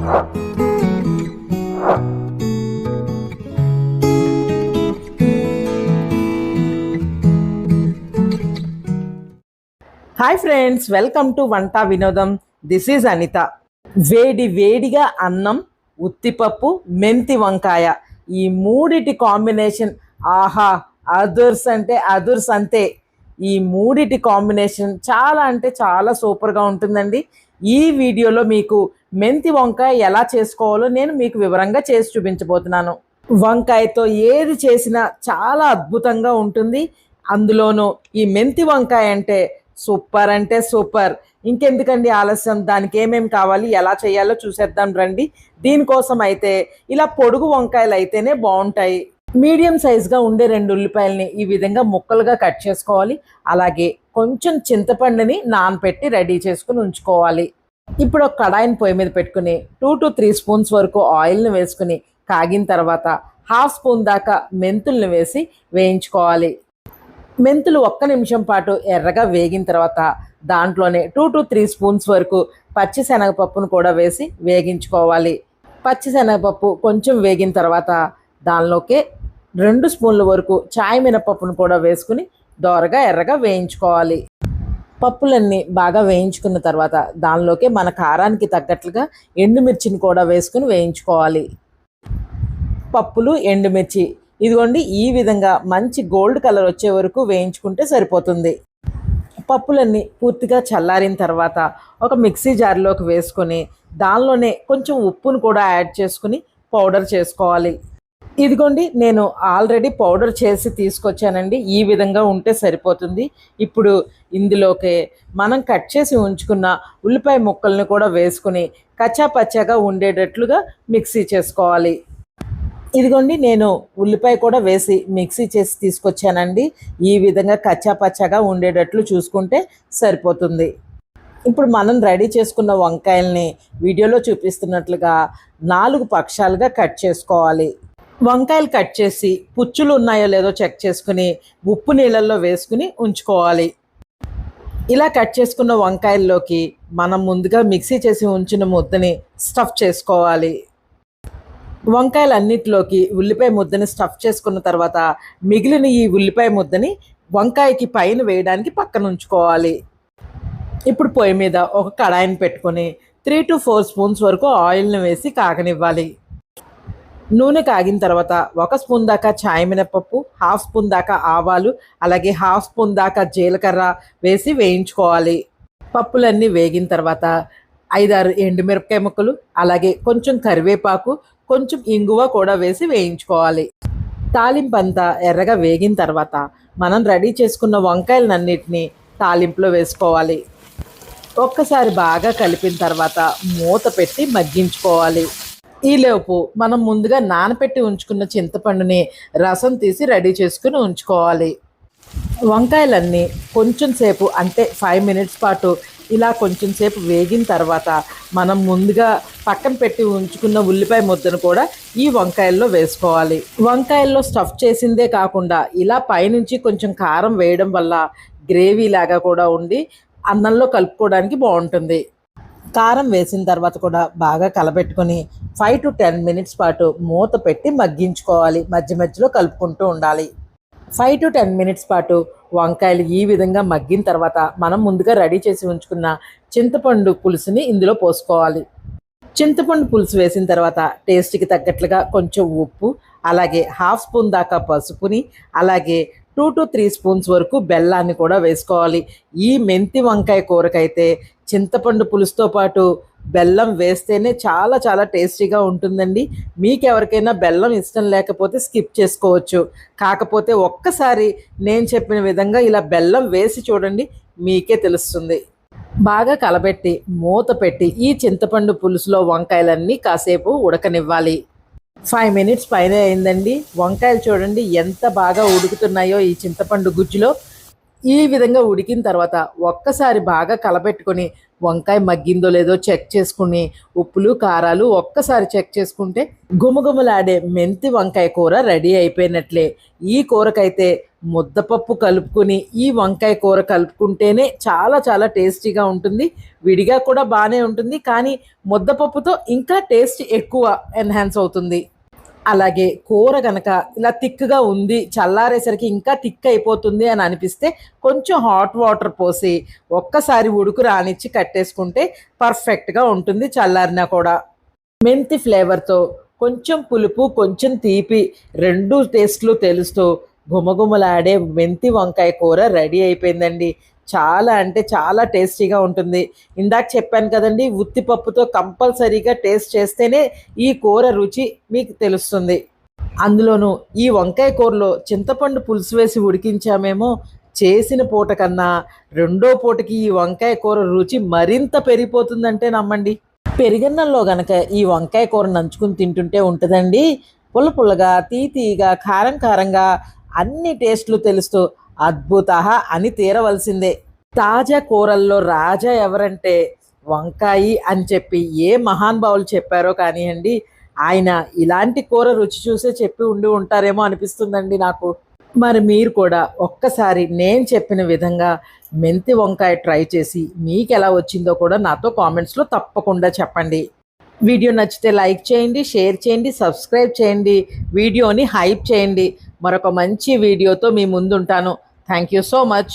Hi friends welcome to Vanta Vinodam. This is Anitha. వేడి వేడిగా అన్నం ఉత్తిపప్పు మెంతి వంకాయ. ఈ మూడిటి కాంబినేషన్ ఆహా అదుర్స్ అంటే అదుర్స్ అంతే. ఈ మూడిటి కాంబినేషన్ చాలా అంటే చాలా సూపర్గా ఉంటుందండి. ఈ వీడియోలో మీకు మెంతి వంకాయ ఎలా చేసుకోవాలో నేను మీకు వివరంగా చేసి చూపించబోతున్నాను. వంకాయతో ఏది చేసినా చాలా అద్భుతంగా ఉంటుంది. అందులోనూ ఈ మెంతి వంకాయ అంటే సూపర్ అంటే సూపర్. ఇంకెందుకండి ఆలస్యం? దానికి ఏమేమి కావాలి? ఎలా చేయాలో చూసేద్దాం రండి. దీనికోసం అయితే ఇలా పొడుగు వంకాయలు అయితేనే బాగుంటాయి. మీడియం సైజ్గా ఉండే రెండు ఉల్లిపాయలని ఈ విధంగా ముక్కలుగా కట్ చేసుకోవాలి. అలాగే కొంచెం చింతపండుని నానపెట్టి రెడీ చేసుకుని ఉంచుకోవాలి. ఇప్పుడు ఒక కడాయిని పొయ్యి మీద పెట్టుకుని టూ టు త్రీ స్పూన్స్ వరకు ఆయిల్ని వేసుకుని కాగిన తర్వాత హాఫ్ స్పూన్ దాకా మెంతుల్ని వేసి వేయించుకోవాలి. మెంతులు ఒక్క నిమిషం పాటు ఎర్రగా వేగిన తర్వాత దాంట్లోనే టూ టు త్రీ స్పూన్స్ వరకు పచ్చి శనగపప్పును కూడా వేసి వేగించుకోవాలి. పచ్చి శనగపప్పు కొంచెం వేగిన తర్వాత దానిలోకే రెండు స్పూన్ల వరకు చాయ్ మినపప్పును కూడా వేసుకుని దోరగా ఎర్రగా వేయించుకోవాలి. పప్పులన్నీ బాగా వేయించుకున్న తర్వాత దానిలోకి మన కారానికి తగ్గట్లుగా ఎండుమిర్చిని కూడా వేసుకుని వేయించుకోవాలి. పప్పులు ఎండుమిర్చి ఇదిగోండి ఈ విధంగా మంచి గోల్డ్ కలర్ వచ్చే వరకు వేయించుకుంటే సరిపోతుంది. పప్పులన్నీ పూర్తిగా చల్లారిన తర్వాత ఒక మిక్సీ జార్లోకి వేసుకొని దానిలోనే కొంచెం ఉప్పును కూడా యాడ్ చేసుకుని పౌడర్ చేసుకోవాలి. ఇదిగోండి నేను ఆల్రెడీ పౌడర్ చేసి తీసుకొచ్చానండి. ఈ విధంగా ఉంటే సరిపోతుంది. ఇప్పుడు ఇందులోకి మనం కట్ చేసి ఉంచుకున్న ఉల్లిపాయ ముక్కల్ని కూడా వేసుకుని కచ్చా పచ్చాగా ఉండేటట్లుగా మిక్సీ చేసుకోవాలి. ఇదిగోండి నేను ఉల్లిపాయ కూడా వేసి మిక్సీ చేసి తీసుకొచ్చానండి. ఈ విధంగా కచ్చాపచ్చాగా ఉండేటట్లు చూసుకుంటే సరిపోతుంది. ఇప్పుడు మనం రెడీ చేసుకున్న వంకాయల్ని వీడియోలో చూపిస్తున్నట్లుగా నాలుగు పక్షాలుగా కట్ చేసుకోవాలి. వంకాయలు కట్ చేసి పుచ్చులు ఉన్నాయో లేదో చెక్ చేసుకుని ఉప్పు నీళ్ళల్లో వేసుకుని ఉంచుకోవాలి. ఇలా కట్ చేసుకున్న వంకాయల్లోకి మనం ముందుగా మిక్సీ చేసి ఉంచిన ముద్దని స్టఫ్ చేసుకోవాలి. వంకాయలన్నిటిలోకి ఉల్లిపాయ ముద్దని స్టఫ్ చేసుకున్న తర్వాత మిగిలిన ఈ ఉల్లిపాయ ముద్దని వంకాయకి పైన వేయడానికి పక్కన ఉంచుకోవాలి. ఇప్పుడు పొయ్యి మీద ఒక కడాయిని పెట్టుకొని త్రీ టు ఫోర్ స్పూన్స్ వరకు ఆయిల్ని వేసి కాగనివ్వాలి. నూనె కాగిన తర్వాత ఒక స్పూన్ దాకా చాయ్ మినపప్పు హాఫ్ స్పూన్ దాకా ఆవాలు అలాగే హాఫ్ స్పూన్ దాకా జీలకర్ర వేసి వేయించుకోవాలి. పప్పులన్నీ వేగిన తర్వాత ఐదారు ఎండుమిరపకాయ ముక్కలు అలాగే కొంచెం కరివేపాకు కొంచెం ఇంగువ కూడా వేసి వేయించుకోవాలి. తాలింపు అంతా ఎర్రగా వేగిన తర్వాత మనం రెడీ చేసుకున్న వంకాయలన్నింటినీ తాలింపులో వేసుకోవాలి. ఒక్కసారి బాగా కలిపిన తర్వాత మూత పెట్టి మగ్గించుకోవాలి. ఈలోపు మనం ముందుగా నానపెట్టి ఉంచుకున్న చింతపండుని రసం తీసి రెడీ చేసుకుని ఉంచుకోవాలి. వంకాయలన్నీ కొంచెం సేపు అంటే ఫైవ్ మినిట్స్ పాటు ఇలా కొంచెం సేపు వేగిన తర్వాత మనం ముందుగా పక్కన పెట్టి ఉంచుకున్న ఉల్లిపాయ ముద్దను కూడా ఈ వంకాయల్లో వేసుకోవాలి. వంకాయల్లో స్టఫ్ చేసిందే కాకుండా ఇలా పైనుంచి కొంచెం కారం వేయడం వల్ల గ్రేవీ లాగా కూడా ఉండి అన్నంలో కలుపుకోవడానికి బాగుంటుంది. కారం వేసిన తర్వాత కూడా బాగా కలబెట్టుకొని ఫైవ్ టు టెన్ మినిట్స్ పాటు మూత పెట్టి మగ్గించుకోవాలి. మధ్య మధ్యలో కలుపుకుంటూ ఉండాలి. ఫైవ్ టు టెన్ మినిట్స్ పాటు వంకాయలు ఈ విధంగా మగ్గిన తర్వాత మనం ముందుగా రెడీ చేసి ఉంచుకున్న చింతపండు పులుసుని ఇందులో పోసుకోవాలి. చింతపండు పులుసు వేసిన తర్వాత టేస్ట్కి తగ్గట్లుగా కొంచెం ఉప్పు అలాగే హాఫ్ స్పూన్ దాకా పసుపుని అలాగే టూ టు త్రీ స్పూన్స్ వరకు బెల్లాన్ని కూడా వేసుకోవాలి. ఈ మెంతి వంకాయ కూరకైతే చింతపండు పులుసుతో పాటు బెల్లం వేస్తేనే చాలా చాలా టేస్టీగా ఉంటుందండి. మీకు ఎవరికైనా బెల్లం ఇష్టం లేకపోతే స్కిప్ చేసుకోవచ్చు. కాకపోతే ఒక్కసారి నేను చెప్పిన విధంగా ఇలా బెల్లం వేసి చూడండి మీకే తెలుస్తుంది. బాగా కలబెట్టి మూత పెట్టి ఈ చింతపండు పులుసులో వంకాయలన్నీ కాసేపు ఉడకనివ్వాలి. ఫైవ్ మినిట్స్ పైన అయిందండి. వంకాయలు చూడండి ఎంత బాగా ఉడుకుతున్నాయో ఈ చింతపండు గుజ్జులో. ఈ విధంగా ఉడికిన తర్వాత ఒక్కసారి బాగా కలపెట్టుకొని వంకాయ మగ్గిందో లేదో చెక్ చేసుకుని ఉప్పులు కారాలు ఒక్కసారి చెక్ చేసుకుంటే గుమగుమలాడే మెంతి వంకాయ కూర రెడీ అయిపోయినట్లే. ఈ కూరకైతే ముద్దపప్పు కలుపుకుని ఈ వంకాయ కూర కలుపుకుంటేనే చాలా చాలా టేస్టీగా ఉంటుంది. విడిగా కూడా బాగానే ఉంటుంది కానీ ముద్దపప్పుతో ఇంకా టేస్ట్ ఎక్కువ ఎన్హాన్స్ అవుతుంది. అలాగే కూర కనుక ఇలా థిక్గా ఉంది చల్లారేసరికి ఇంకా థిక్ అయిపోతుంది అని అనిపిస్తే కొంచెం హాట్ వాటర్ పోసి ఒక్కసారి ఉడుకు రానిచ్చి కట్టేసుకుంటే పర్ఫెక్ట్గా ఉంటుంది చల్లారినా కూడా. మెంతి ఫ్లేవర్తో కొంచెం పులుపు కొంచెం తీపి రెండు టేస్ట్లు తెలుస్తూ గుమగుమలాడే మెంతి వంకాయ కూర రెడీ అయిపోయిందండి. చాలా అంటే చాలా టేస్టీగా ఉంటుంది. ఇందాక చెప్పాను కదండి ఉత్తిపప్పుతో కంపల్సరీగా టేస్ట్ చేస్తేనే ఈ కూర రుచి మీకు తెలుస్తుంది. అందులోనూ ఈ వంకాయ కూరలో చింతపండు పులుసు వేసి ఉడికించామేమో చేసిన పూట కన్నా రెండో పూటకి ఈ వంకాయ కూర రుచి మరింత పెరిగిపోతుందంటే నమ్మండి. పెరిగన్నంలో గనక ఈ వంకాయ కూర నంచుకుని తింటుంటే ఉంటుందండి. పుల్ల పుల్లగా తీ తీగా కారం కారంగా అన్ని టేస్ట్లు తెలుస్తూ అద్భుత అని తీరవలసిందే. తాజా కూరల్లో రాజా ఎవరంటే వంకాయి అని చెప్పి ఏ మహానుభావులు చెప్పారో కానివ్వండి ఆయన ఇలాంటి కూర రుచి చూసే చెప్పి ఉండి ఉంటారేమో అనిపిస్తుందండి నాకు. మరి మీరు కూడా ఒక్కసారి నేను చెప్పిన విధంగా మెంతి వంకాయ ట్రై చేసి మీకు ఎలా వచ్చిందో కూడా నాతో కామెంట్స్లో తప్పకుండా చెప్పండి. వీడియో నచ్చితే లైక్ చేయండి షేర్ చేయండి సబ్స్క్రైబ్ చేయండి వీడియోని హైప్ చేయండి. మరొక మంచి వీడియోతో మీ ముందుంటాను. Thank you so much